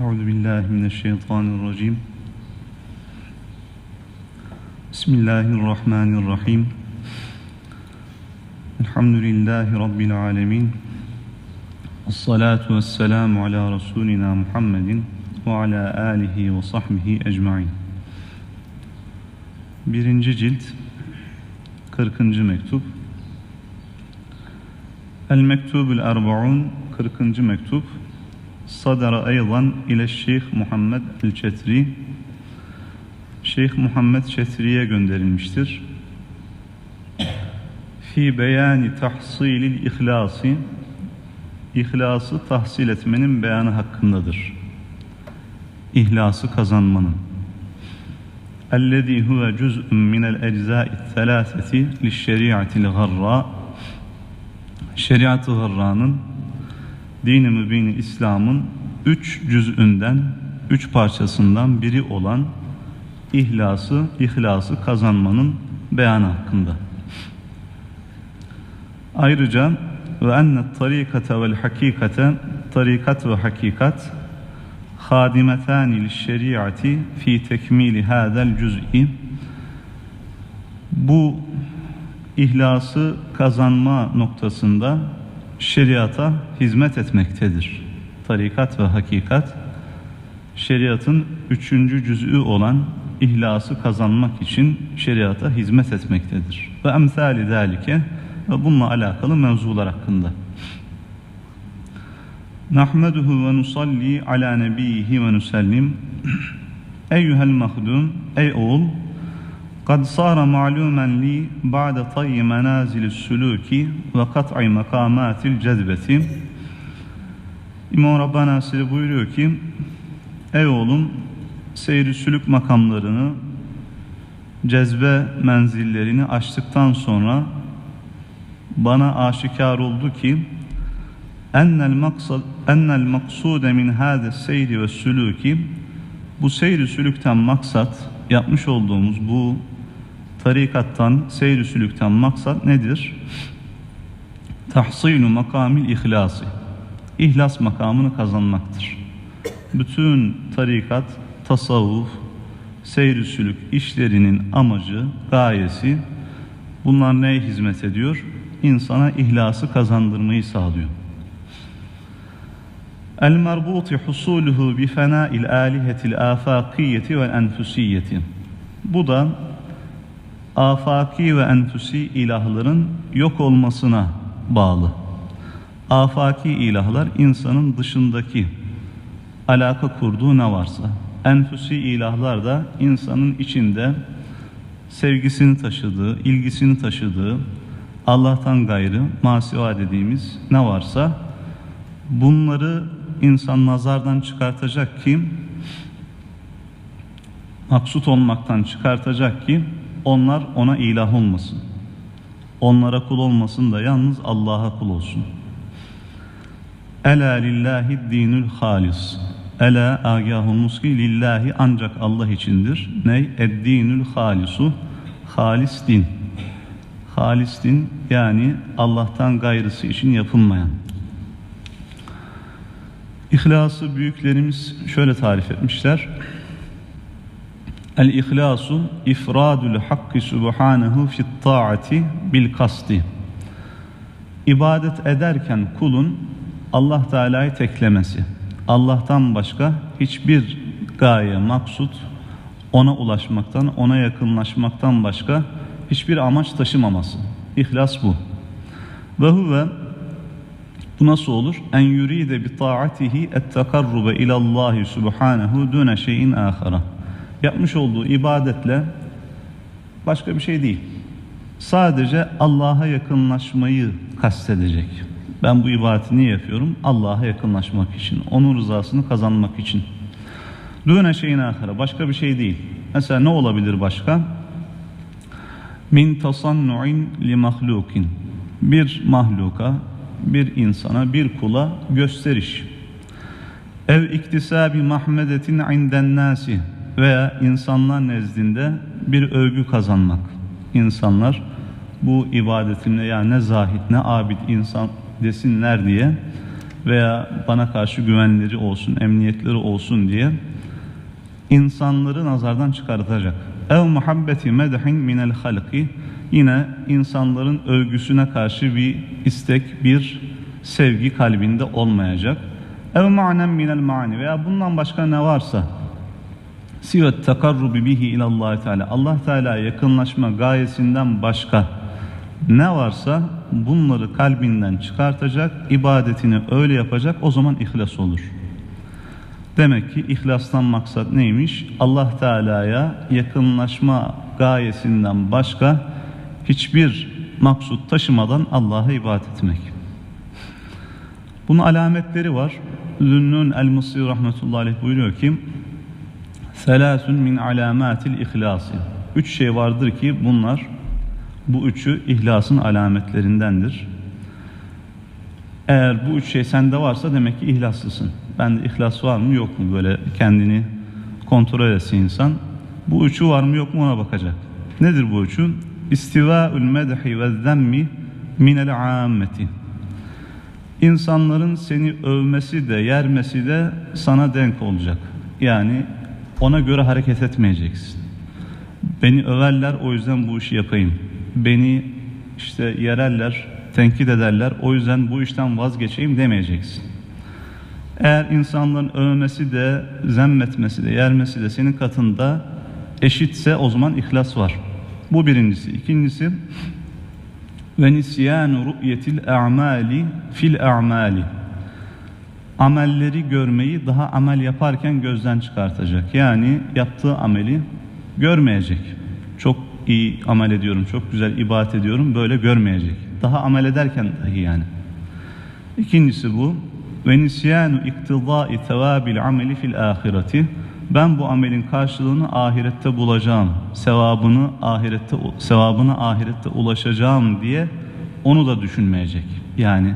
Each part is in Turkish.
أعوذ بالله من الشيطان الرجيم بسم الله الرحمن الرحيم الحمد لله رب العالمين الصلاة والسلام على رسولنا محمد وعلى آله وصحبه أجمعين Birinci cilt 40. mektup El Mektubul Erbaun 40. mektup Sadara aydan ile Şeyh Muhammed el-Çetri Şeyh Muhammed Çetri'ye gönderilmiştir. Fi beyani tahsilil ihlası İhlası tahsil etmenin beyanı hakkındadır. İhlası kazanmanın. الذي هو جزء من الأجزاء الثلاثة للشريعة الغراء Şeriat-ı Gırra'nın Din-i Mübin İslam'ın üç cüzünden, üç parçasından biri olan ihlası, ihlası kazanmanın beyanı hakkında. Ayrıca ve enne tarikate vel hakikate tarikat ve hakikat hadimetani lişşeriati fi tekmili hadel cüz'i bu ihlası kazanma noktasında şeriata hizmet etmektedir. Tarikat ve hakikat şeriatın üçüncü cüz'ü olan ihlası kazanmak için şeriata hizmet etmektedir. Ve emsali zalike ve bununla alakalı mevzular hakkında. Nahmeduhu ve nusalli ala nebiyhi ve nusellim Eyyuhel mahdum, ey oğul قد صار معلوما لي بعد طي منازل السلوك وقطع مقامات الcezbeti İmam Rabbani Hazretleri buyuruyor ki Ey oğlum seyri sülük makamlarını cezbe menzillerini açtıktan sonra bana aşikar oldu ki ennel maksad ennel maksude min hâde seyri ve sülûki bu seyri sülükten maksat yapmış olduğumuz bu tarikattan, seyr maksat nedir? Tahsilu makamil ihlası. İhlas makamını kazanmaktır. Bütün tarikat, tasavvuf, seyr işlerinin amacı, gayesi bunlar neye hizmet ediyor? İnsana ihlası kazandırmayı sağlıyor. El merbuti husuluhu bi fena'il alihetil afakiyeti ve enfusiyeti. Bu da afaki ve enfüsi ilahların yok olmasına bağlı. Afaki ilahlar insanın dışındaki alaka kurduğu ne varsa. Enfüsi ilahlar da insanın içinde sevgisini taşıdığı, ilgisini taşıdığı, Allah'tan gayrı masiva dediğimiz ne varsa bunları insan nazardan çıkartacak ki maksut olmaktan çıkartacak ki onlar ona ilah olmasın. Onlara kul olmasın da yalnız Allah'a kul olsun. Ela lillahi dinül halis. Ela agahumuz ki lillahi ancak Allah içindir. Ney? Eddinül halisu. Halis din. Halis din yani Allah'tan gayrısı için yapılmayan. İhlası büyüklerimiz şöyle tarif etmişler. El-ihlasu ifradul hakkı subhanahu fit taati bil kasti. İbadet ederken kulun Allah Teala'yı teklemesi. Allah'tan başka hiçbir gaye, maksut ona ulaşmaktan, ona yakınlaşmaktan başka hiçbir amaç taşımaması. İhlas bu. Ve huve bu nasıl olur? En yuride bi taatihi et tekarrube ilallahi subhanahu dune şeyin ahara yapmış olduğu ibadetle başka bir şey değil. Sadece Allah'a yakınlaşmayı kastedecek. Ben bu ibadeti niye yapıyorum? Allah'a yakınlaşmak için, onun rızasını kazanmak için. Düne şeyin ahire, başka bir şey değil. Mesela ne olabilir başka? Min tasannu'in li mahlukin. Bir mahluka, bir insana, bir kula gösteriş. Ev iktisabi mahmedetin inden nasi veya insanlar nezdinde bir övgü kazanmak. İnsanlar bu ibadetimle ya ne zahit ne abid insan desinler diye veya bana karşı güvenleri olsun, emniyetleri olsun diye insanları nazardan çıkartacak. Ev muhabbeti medhin minel halki yine insanların övgüsüne karşı bir istek, bir sevgi kalbinde olmayacak. Ev ma'nen minel mani veya bundan başka ne varsa sivet takarrubi bihi ilallah Teala Allah Teala yakınlaşma gayesinden başka ne varsa bunları kalbinden çıkartacak, ibadetini öyle yapacak o zaman ihlas olur. Demek ki ihlastan maksat neymiş? Allah Teala'ya yakınlaşma gayesinden başka hiçbir maksut taşımadan Allah'a ibadet etmek. Bunun alametleri var. Zünnun el-Mısri rahmetullahi aleyh buyuruyor ki Selâsün min alâmâtil ihlâsi Üç şey vardır ki bunlar bu üçü ihlasın alametlerindendir. Eğer bu üç şey sende varsa demek ki ihlaslısın. Bende ihlas var mı yok mu böyle kendini kontrol etse insan. Bu üçü var mı yok mu ona bakacak. Nedir bu üçü? İstivâül medhi ve zemmi minel âmmeti. İnsanların seni övmesi de yermesi de sana denk olacak. Yani ona göre hareket etmeyeceksin. Beni överler o yüzden bu işi yapayım. Beni işte yererler, tenkit ederler o yüzden bu işten vazgeçeyim demeyeceksin. Eğer insanların övmesi de, zemmetmesi de, yermesi de senin katında eşitse o zaman ihlas var. Bu birincisi. İkincisi ve nisyanu ru'yetil a'mali fil a'mali. Amelleri görmeyi daha amel yaparken gözden çıkartacak. Yani yaptığı ameli görmeyecek. Çok iyi amel ediyorum, çok güzel ibadet ediyorum böyle görmeyecek. Daha amel ederken dahi yani. İkincisi bu ve nisyanu iktidai tevabil ameli fil ahireti. Ben bu amelin karşılığını ahirette bulacağım. Sevabını ahirette sevabına ahirette ulaşacağım diye onu da düşünmeyecek. Yani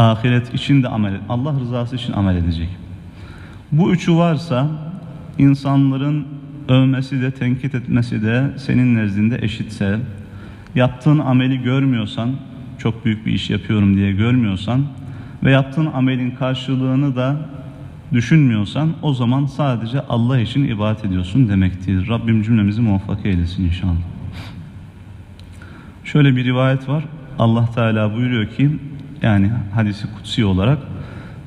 ahiret için de amel Allah rızası için amel edecek. Bu üçü varsa insanların övmesi de tenkit etmesi de senin nezdinde eşitse yaptığın ameli görmüyorsan çok büyük bir iş yapıyorum diye görmüyorsan ve yaptığın amelin karşılığını da düşünmüyorsan o zaman sadece Allah için ibadet ediyorsun demektir. Rabbim cümlemizi muvaffak eylesin inşallah. Şöyle bir rivayet var. Allah Teala buyuruyor ki yani hadisi kutsi olarak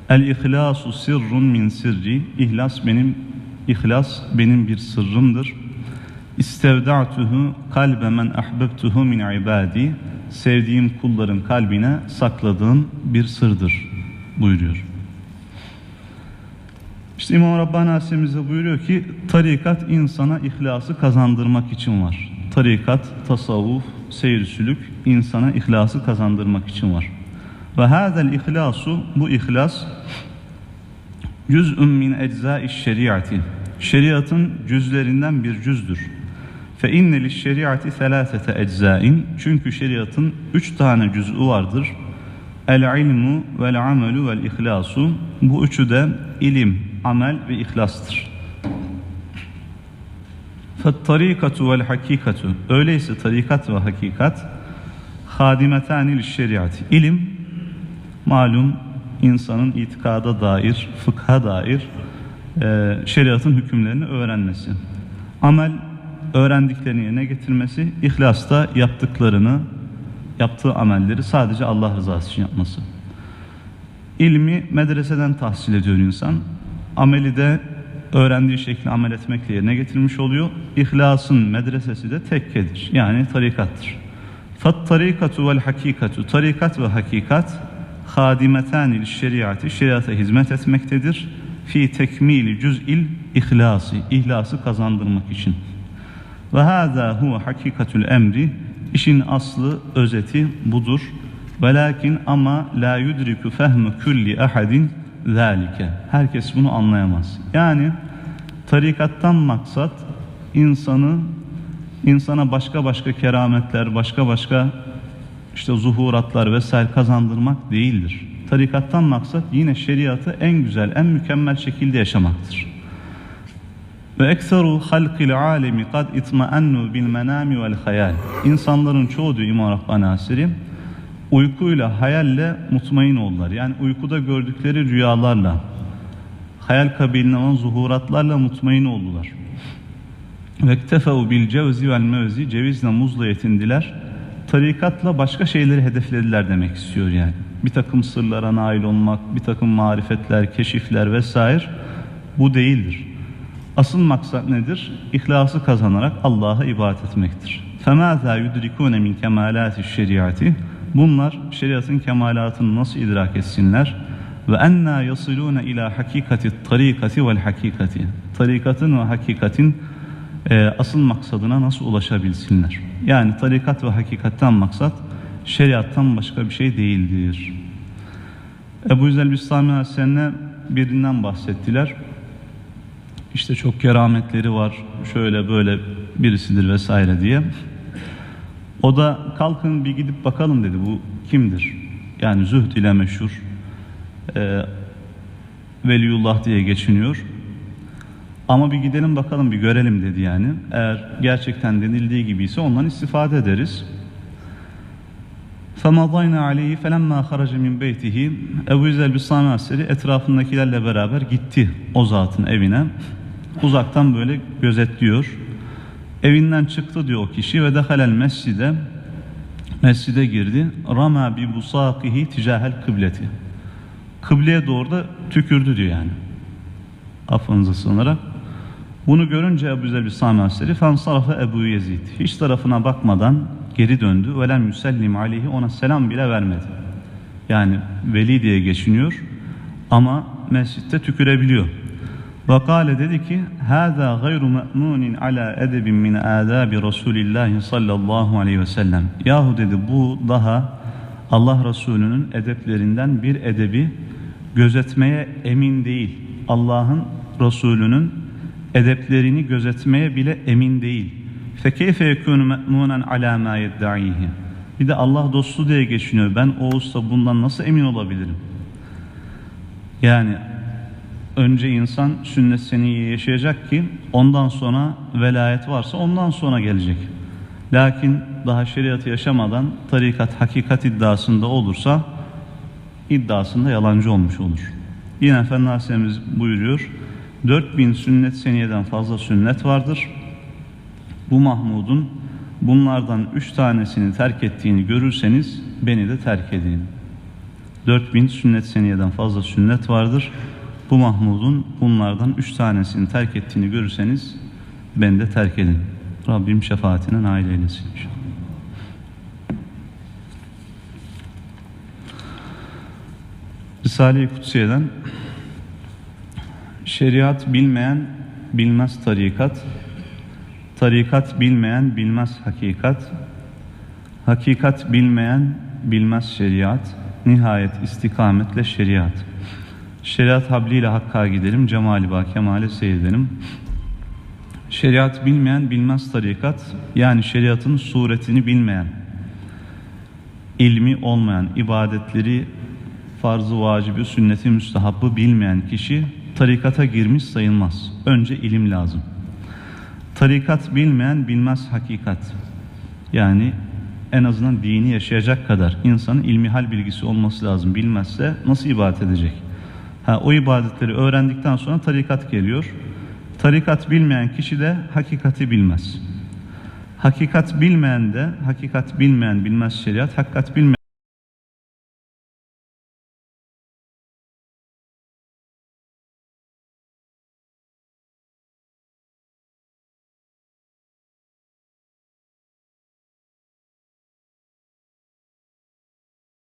El ihlasu sirrun min sirri İhlas benim ihlas benim bir sırrımdır. İstevda'tuhu kalbe men ahbebtuhu min ibadi sevdiğim kulların kalbine sakladığım bir sırdır buyuruyor. İşte İmam Rabbani Hasemize buyuruyor ki tarikat insana ihlası kazandırmak için var. Tarikat, tasavvuf, seyir sülük insana ihlası kazandırmak için var. Ve hazel ihlasu bu ihlas cüz'ün min eczai şeriati şeriatın cüzlerinden bir cüzdür. Fe inne şeriati selasete eczain çünkü şeriatın üç tane cüz'ü vardır. El ilmu vel amelu vel ihlasu bu üçü de ilim, amel ve ihlastır. Fettarikatu vel hakikatu öyleyse tarikat ve hakikat hadimetanil şeriati ilim malum insanın itikada dair, fıkha dair e, şeriatın hükümlerini öğrenmesi. Amel öğrendiklerini yerine getirmesi, ihlasta yaptıklarını, yaptığı amelleri sadece Allah rızası için yapması. İlmi medreseden tahsil ediyor insan. Ameli de öğrendiği şekilde amel etmekle yerine getirmiş oluyor. İhlasın medresesi de tekkedir. Yani tarikattır. Fat tarikatu vel hakikatu. Tarikat ve hakikat hadimetanil şeriatı şeriata hizmet etmektedir. Fi tekmili cüz'il ihlası. ihlası kazandırmak için. Ve hâzâ huve hakikatul emri. İşin aslı, özeti budur. Velakin ama la yudriku fehmu kulli ahadin zâlike. Herkes bunu anlayamaz. Yani tarikattan maksat insanı insana başka başka kerametler, başka başka işte zuhuratlar vesaire kazandırmak değildir. Tarikattan maksat yine şeriatı en güzel, en mükemmel şekilde yaşamaktır. Ve ekseru halkil alemi kad itmaennu bil menami vel hayal. İnsanların çoğu diyor İmam Rabbani Hasiri, uykuyla, hayalle mutmain oldular. Yani uykuda gördükleri rüyalarla, hayal kabiline olan zuhuratlarla mutmain oldular. Ve tefev bil cevzi vel mevzi cevizle muzla yetindiler Tarikatla başka şeyleri hedeflediler demek istiyor yani. Bir takım sırlara nail olmak, bir takım marifetler, keşifler vesaire bu değildir. Asıl maksat nedir? İhlası kazanarak Allah'a ibadet etmektir. فَمَاذَا يُدْرِكُونَ مِنْ كَمَالَاتِ الشَّرِيعَةِ Bunlar şeriatın kemalatını nasıl idrak etsinler? Ve enna yasiluna ila hakikati tarikati vel hakikati. Tarikatın ve hakikatin e, asıl maksadına nasıl ulaşabilsinler? Yani tarikat ve hakikatten maksat şeriattan başka bir şey değildir. Ebu Yüzel Bistami Aleyhisselam'e birinden bahsettiler. İşte çok kerametleri var, şöyle böyle birisidir vesaire diye. O da kalkın bir gidip bakalım dedi bu kimdir? Yani zühd ile meşhur e, Veliyullah diye geçiniyor. Ama bir gidelim bakalım bir görelim dedi yani. Eğer gerçekten denildiği gibiyse ondan istifade ederiz. فَمَضَيْنَا عَلَيْهِ فَلَمَّا خَرَجَ مِنْ بَيْتِهِ Ebu Yüzel Bistami Aseri etrafındakilerle beraber gitti o zatın evine. Uzaktan böyle gözetliyor. Evinden çıktı diyor o kişi ve dehalel mescide mescide girdi. Rama bi busakihi ticahel kıbleti. Kıbleye doğru da tükürdü diyor yani. Affınıza sığınarak. bunu görünce Ebu Zer Bistami Aseri fansarafa Ebu Yezid. Hiç tarafına bakmadan geri döndü. Velem yüsellim aleyhi ona selam bile vermedi. Yani veli diye geçiniyor ama mescitte tükürebiliyor. Vakale dedi ki Hâzâ gayru me'mûnin alâ edebin min âdâbi Resulillahi sallallahu aleyhi ve sellem Yahu dedi bu daha Allah Resulü'nün edeplerinden bir edebi gözetmeye emin değil. Allah'ın Resulü'nün edeplerini gözetmeye bile emin değil. Fekeyfe yekûnü me'mûnen alâ mâ yedda'îhi Bir de Allah dostu diye geçiniyor. Ben o usta bundan nasıl emin olabilirim? Yani önce insan sünnet seniyi yaşayacak ki ondan sonra velayet varsa ondan sonra gelecek. Lakin daha şeriatı yaşamadan tarikat hakikat iddiasında olursa iddiasında yalancı olmuş olur. Yine Efendi Aleyhisselam'ız buyuruyor 4000 sünnet seniyeden fazla sünnet vardır. Bu Mahmud'un bunlardan üç tanesini terk ettiğini görürseniz beni de terk edin. 4000 sünnet seniyeden fazla sünnet vardır. Bu Mahmud'un bunlardan üç tanesini terk ettiğini görürseniz beni de terk edin. Rabbim şefaatine nail eylesin inşallah. Risale-i Kutsiye'den şeriat bilmeyen bilmez tarikat, tarikat bilmeyen bilmez hakikat, hakikat bilmeyen bilmez şeriat, nihayet istikametle şeriat. Şeriat habliyle hakka gidelim, cemali ba kemale seyredelim. Şeriat bilmeyen bilmez tarikat, yani şeriatın suretini bilmeyen, ilmi olmayan, ibadetleri, farzı vacibi, sünneti müstehabbı bilmeyen kişi tarikata girmiş sayılmaz. Önce ilim lazım. Tarikat bilmeyen bilmez hakikat. Yani en azından dini yaşayacak kadar insanın ilmihal bilgisi olması lazım. Bilmezse nasıl ibadet edecek? Ha, o ibadetleri öğrendikten sonra tarikat geliyor. Tarikat bilmeyen kişi de hakikati bilmez. Hakikat bilmeyen de, hakikat bilmeyen bilmez şeriat, hakikat bilmeyen